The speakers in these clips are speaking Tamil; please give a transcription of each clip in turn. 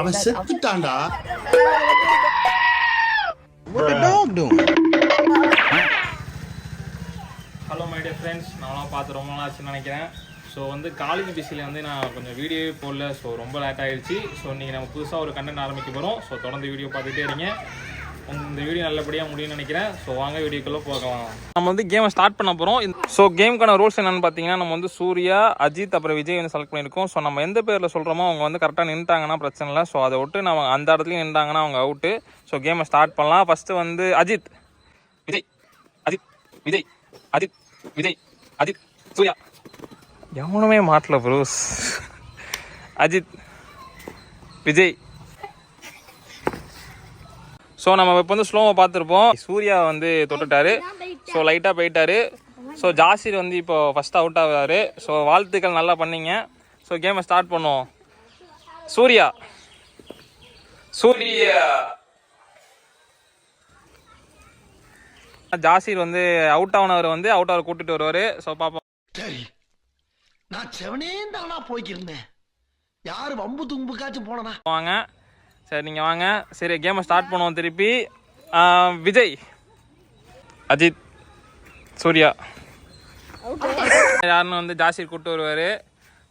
அவன் செத்துட்டான்டா. ஹலோ மை டியர் ஃப்ரெண்ட்ஸ் நானும் பார்த்து ரொம்ப நாள் ஆச்சுன்னு நினைக்கிறேன். ஸோ வந்து காலேஜ் பிஸியில் வந்து நான் கொஞ்சம் வீடியோவே போடல. ஸோ ரொம்ப லேட் ஆயிடுச்சு. ஸோ இன்றைக்கி நம்ம புதுசாக ஒரு கண்டென்ட் ஆரம்பிக்க போகிறோம் ஸோ தொடர்ந்து வீடியோ பார்த்துட்டே இருங்க. இந்த வீடியோ நல்லபடியாக முடியும்னு நினைக்கிறேன். ஸோ வாங்க வீடியோக்குள்ளே போகலாம். நம்ம வந்து கேமை ஸ்டார்ட் பண்ண போகிறோம் ஸோ கேமுக்கான ரூல்ஸ் என்னென்னு பார்த்தீங்கன்னா நம்ம வந்து சூர்யா அஜித் அப்புறம் விஜய் வந்து செலக்ட் பண்ணியிருக்கோம். ஸோ நம்ம எந்த பேரில் சொல்கிறோமோ அவங்க வந்து கரெக்டாக நின்ட்டாங்கன்னா பிரச்சனை இல்லை. ஸோ அதை விட்டு நம்ம அந்த இடத்துலையும் நின்றாங்கன்னா அவங்க அவுட்டு ஸோ கேமை ஸ்டார்ட் பண்ணலாம். ஃபஸ்ட்டு வந்து அஜித். விஜய். அஜித். விஜய். அஜித். விஜய். அஜித். சூர்யா. எவனுமே மாட்டல ப்ரூஸ் அஜித். விஜய். ஸோ நம்ம இப்போ வந்து ஸ்லோவை பார்த்துருப்போம். சூர்யா வந்து தொட்டுட்டாரு. ஸோ லைட்டாக போயிட்டாரு. ஸோ ஜாசிர் வந்து இப்போ ஃபஸ்ட் அவுட் ஆகுறாரு. ஸோ வாழ்த்துக்கள் நல்லா பண்ணீங்க. ஸோ கேமை ஸ்டார்ட் பண்ணுவோம். சூர்யா. சூர்யா. ஜாசிர் வந்து அவுட் ஆனவர் வந்து அவுட் ஆவர் கூட்டிட்டு வருவார். ஸோ பார்ப்போம் சரி நான் செவனே தானா போய்க்கிருந்தேன். யாரு வம்பு தும்புக்காச்சும் போனனா? வாங்க. சரி நீங்கள் வாங்க. சரி கேமை ஸ்டார்ட் பண்ணுவோம் திருப்பி. விஜய். அஜித் சூர்யா. யாருன்னு வந்து ஜாசிர் கூப்பிட்டு வருவார்.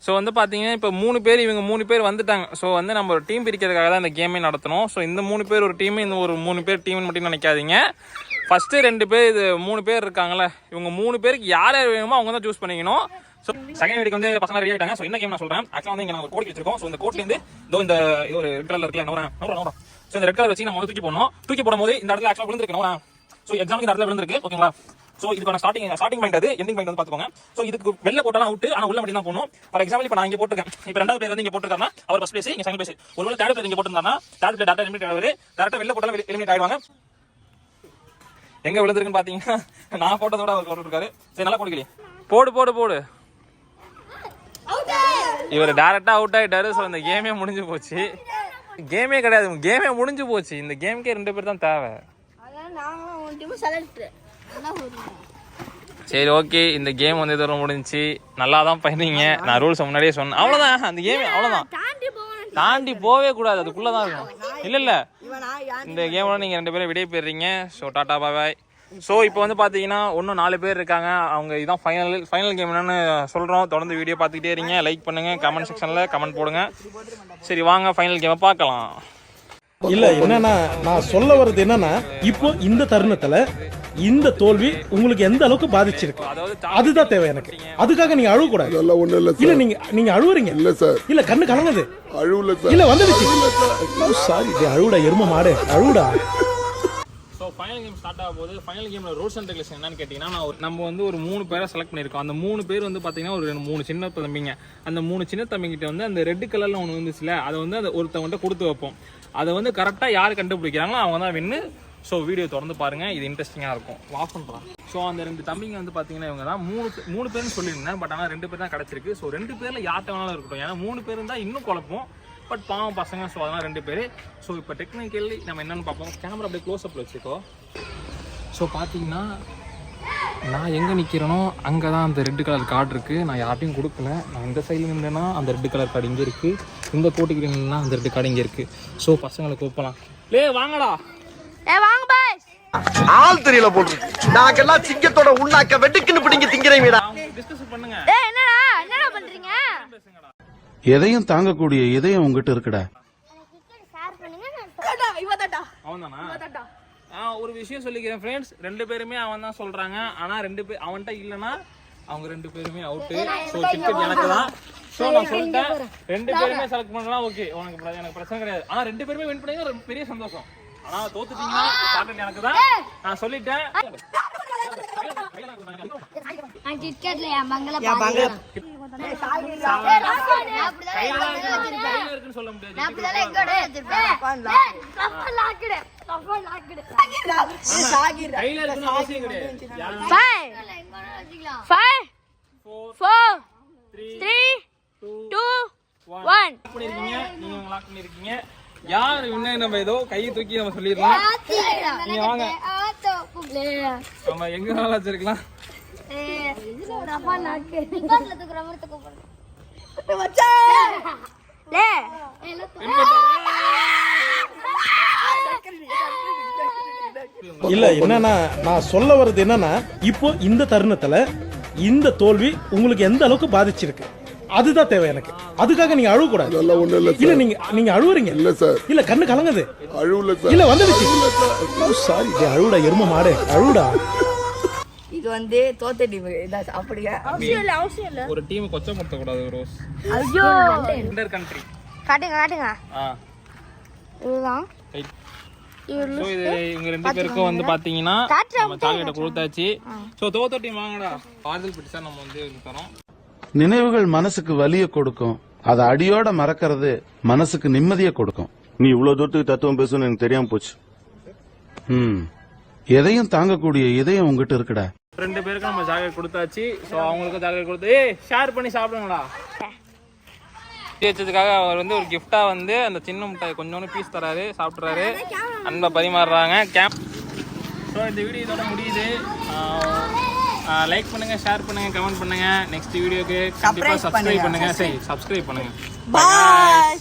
ஸோ வந்து பார்த்தீங்கன்னா இப்போ மூணு பேர் இவங்க மூணு பேர் வந்துட்டாங்க. ஸோ வந்து நம்ம ஒரு டீம் பிரிக்கிறதுக்காக தான் இந்த கேமே நடத்தணும். ஸோ இந்த மூணு பேர் ஒரு டீம் இந்த ஒரு மூணு பேர் டீம்னு மட்டும் நினைக்காதீங்க. ஃபஸ்ட்டு ரெண்டு பேர் இது மூணு பேர் இருக்காங்களே இவங்க மூணு பேருக்கு யார் யார் வேணுமோ அவங்க தான் சூஸ் பண்ணிக்கணும். ஸோ செகண்ட் வீடுக்கு வந்து பசங்க ரெடி ஆயிட்டாங்க. ஸோ என்ன கேம் நான் சொல்றேன். ஆக்சுவலாக வந்து நான் ஒரு கோடி வச்சிருக்கோம். ஸோ இந்த கோட்லேருந்து இதோ இந்த இது ஒரு ரெட் கலர் இருக்குல்ல நோரா நோரா நோரா ஸோ இந்த ரெட் கலர் வச்சு நம்ம வந்து தூக்கி போடணும். தூக்கி போடும்போது இந்த இடத்துல ஆக்சுவலாக விழுந்திருக்கு நோரா ஸோ எக்ஸாமுக்கு இந்த இடத்துல விழுந்திருக்கு ஓகேங்களா ஸோ இதுக்கான ஸ்டார்டிங் ஸ்டார்டிங் பாயிண்ட் அது. எண்டிங் பாயிண்ட் வந்து பார்த்துக்கோங்க. ஸோ இதுக்கு வெளில போட்டாலும் அவுட் ஆனால் உள்ள மட்டும் தான் போகணும் ஃபார் எக்ஸாம்பிள் இப்போ நான் இங்கே போட்டிருக்கேன். இப்போ ரெண்டாவது பேர் வந்து இங்கே போட்டிருக்காருன்னா அவர் ஃபஸ்ட் பிளேஸ் இங்கே செகண்ட் பிளேஸ் ஒருவேளை தேர்ட் பேர் இங்கே போட்டிருந்தாருன்னா தேர்ட் பிளேஸ் டேரக்டா எலிமினேட் ஆகுது டேரக்டா வெளில போட்டாலும் எலிமினேட் ஆயிடுவாங்க. எங்க விழுந்திருக்குன்னு பாத்தீங்கன்னா நான் போட்டதோட அவர் போட்டுருக்காரு. சரி நல்லா போடுக்கலையே போடு போடு போடு. இவர் டேரக்டா அவுட் ஆயிட்டாரு. ஸோ இந்த கேமே முடிஞ்சு போச்சு. கேமே கிடையாது. கேமே முடிஞ்சு போச்சு. இந்த கேமுக்கே ரெண்டு பேர் தான் தேவை. சரி ஓகே இந்த கேம் வந்து இதோட முடிஞ்சுச்சு. நல்லா தான் பண்ணீங்க. நான் ரூல்ஸ் முன்னாடியே சொன்னேன். அவ்வளோதான் அந்த கேம் அவ்வளோதான் தாண்டி போவே கூடாது. அதுக்குள்ளே தான் இருக்கும் இல்லை இல்லை. இந்த கேமோட நீங்கள் ரெண்டு பேரும் விடைய போயிடுறீங்க ஸோ டாடா பாய் ஸோ இப்போ வந்து பார்த்தீங்கன்னா இன்னும் நாலு பேர் இருக்காங்க. அவங்க இதான் ஃபைனல் ஃபைனல் கேம் என்னன்னு சொல்கிறோம் தொடர்ந்து வீடியோ பார்த்துக்கிட்டே இருங்க. லைக் பண்ணுங்கள் கமெண்ட் செக்ஷனில் கமெண்ட் போடுங்க. சரி வாங்க ஃபைனல் கேமை பார்க்கலாம். இல்ல என்னன்னா நான் சொல்ல வர்றது என்னன்னா இப்போ இந்த தருணத்துல இந்த தோல்வி உங்களுக்கு எந்த அளவுக்கு பாதிச்சிருக்கு? அதுதான் தேவை எனக்கு. அதுக்காக நீங்க அழுவ கூடாது அதெல்லாம் ஒண்ணும் இல்ல இல்ல நீங்க நீங்க அழுவுறீங்க. இல்ல சார் இல்ல கண்ணு கலங்குது. அழுவல சார் இல்ல வந்துடுச்சு. சாரி அழுவுடா எரும மாடு. அழுவுடா. ஃபைனல் கேம் ஸ்டார்ட் ஆகும் போது ஃபைனல் கேமில் ரூல்ஸ் அண்ட் ரெகுலேஷன் என்னன்னு கேட்டிங்கன்னா நான் நம்ம வந்து ஒரு மூணு பேரை செலக்ட் பண்ணியிருக்கோம். அந்த மூணு பேர் வந்து பார்த்தீங்கன்னா ஒரு ரெண்டு மூணு சின்ன தம்பிங்க. அந்த மூணு சின்ன தம்பிங்கிட்ட வந்து அந்த ரெட் கலரில் ஒன்று வந்துச்சுல அதை வந்து அந்த ஒருத்தவன்கிட்ட கொடுத்து வைப்போம். அதை வந்து கரெக்டாக யார் கண்டுபிடிக்கிறாங்களோ அவங்க தான் வின்னு ஸோ வீடியோ திறந்து பாருங்க. இது இன்ட்ரெஸ்டிங்காக இருக்கும். ஆஃப் பண்ணுறான் ஸோ அந்த ரெண்டு தம்பிங்க வந்து பார்த்தீங்கன்னா இவங்க தான் மூணு மூணு பேர்னு சொல்லியிருந்தேன். பட் ஆனால் ரெண்டு பேர் தான் கிடச்சிருக்கு. ஸோ ரெண்டு பேரில் யார்கிட்ட வேணாலும் இருக்கட்டும். ஏன்னா மூணு பேர் இருந்தால் இன்னும் குழப்பம். பட் பாவம் பசங்க ஸோ அதெல்லாம் ரெண்டு பேர். ஸோ இப்போ டெக்னிக்கலி நம்ம என்னென்னு பார்ப்போம். கேமரா அப்படியே க்ளோஸ் அப்பில் வச்சுக்கோ. ஸோ பார்த்தீங்கன்னா நான் எங்கே நிற்கிறேனோ அங்கே தான் அந்த ரெட் கலர் கார்டு இருக்குது நான் யார்ட்டையும் கொடுக்கல. நான் இந்த சைடில் நின்றேன்னா அந்த ரெட் கலர் கார்டு இங்கே இருக்குது இந்த கோட்டுக்கு நின்னா அந்த ரெட் கார்டு இங்கே இருக்குது ஸோ பசங்களை கூப்பிடலாம். லே வாங்கடா. ஏ வாங்க பாய் ஆள் தெரியல போட்டு நாங்கெல்லாம் சிங்கத்தோட உண்ணாக்க வெட்டுக்குன்னு பிடிங்க திங்கிறீங்கடா டிஸ்கஸ் பண்ணுங்க. ஏய் என்னடா? என்னடா பண்றீங்க? எதையும் தாங்கக்கூடிய இதயம் உங்ககிட்ட இருக்குடா பண்ணுங்க ஒரு விஷயம் சொல்லிக்கிறேன் ஃப்ரெண்ட்ஸ் ரெண்டு பேருமே அவன் தான் சொல்கிறாங்க ஆனால் ரெண்டு பேர் அவன்கிட்ட இல்லைன்னா அவங்க ரெண்டு பேருமே அவுட்டு ஸோ டிக்கெட் எனக்கு தான் ஸோ நான் சொல்லிட்டேன் ரெண்டு பேருமே செலக்ட் பண்ணலாம் ஓகே உனக்கு எனக்கு பிரச்சனை கிடையாது ஆனால் ரெண்டு பேருமே வின் பண்ணி ஒரு பெரிய சந்தோஷம் ஆனால் தோத்துட்டீங்கன்னா சாப்பிட்டு எனக்கு தான் நான் சொல்லிட்டேன் பண்ணிருக்கீங்க நீங்க லாக் பண்ணிருக்கீங்க யார் இன்னும் நம்ம ஏதோ கையை தூக்கி நம்ம சொல்லிடலாம். நீங்க வாங்க. நம்ம எங்க தப்பா இல்ல என்னன்னா நான் சொல்ல வர்றது என்னன்னா இப்போ இந்த தருணத்துல இந்த தோல்வி உங்களுக்கு எந்த அளவுக்கு பாதிச்சிருக்கு? அதுதான் தேவை எனக்கு. அதுக்காக நீங்க அழுவ கூடாது அதெல்லாம் ஒண்ணும் இல்ல இல்ல நீங்க நீங்க அழுவுறீங்க. இல்ல சார் இல்ல கண்ணு கலங்குது. அழுவல சார் இல்ல வந்துடுச்சு. சாரி oh, அழுவுடா எரும மாடு. அழுவுடா. வந்து தோத்த டீம் இதான் அப்படியா அவசியம் இல்ல அவசியம் இல்ல. ஒரு டீம் கொச்சப்படுத்த கூடாது ரோஸ் ஐயோ! இன்டர் கண்ட்ரி காட்டுங்க காட்டுங்க. ஆ. இதுதான். இது இவங்க ரெண்டு பேருக்கும் வந்து பாத்தீங்கன்னா நம்ம கொடுத்தாச்சு. ஸோ தோத்த டீம் வாங்கடா. ஆறுதல் பிடிச்சா நம்ம வந்து இது தரோம். நினைவுகள் மனசுக்கு வலிய கொடுக்கும். அதை அடியோட மறக்கிறது மனசுக்கு நிம்மதியை கொடுக்கும். நீ இவ்வளவு தூரத்துக்கு தத்துவம் பேசணும்னு எனக்கு தெரியாம போச்சு. ம். எதையும் தாங்கக்கூடிய இதயம் உங்ககிட்ட இருக்குடா. ரெண்டு பேருக்கும் நம்ம சாக்லேட் கொடுத்தாச்சு. ஸோ அவங்களுக்கும் சாக்லேட் கொடுத்து ஏய் ஷேர் பண்ணி சாப்பிடுங்களா வச்சதுக்காக அவர் வந்து ஒரு gift-ஆ வந்து அந்த சின்ன முட்டாய் கொஞ்சோண்டு பீஸ் தராரு சாப்பிட்றாரு. அன்பை பரிமாறுறாங்க. கேம்ப் ஸோ இந்த வீடியோ இதோட முடியுது. லைக் பண்ணுங்க ஷேர் பண்ணுங்க கமெண்ட் பண்ணுங்க. நெக்ஸ்ட் வீடியோக்கு கண்டிப்பாக சப்ஸ்கிரைப் பண்ணுங்க. சரி சப்ஸ்கிரைப் பண்ணுங்க. பாய்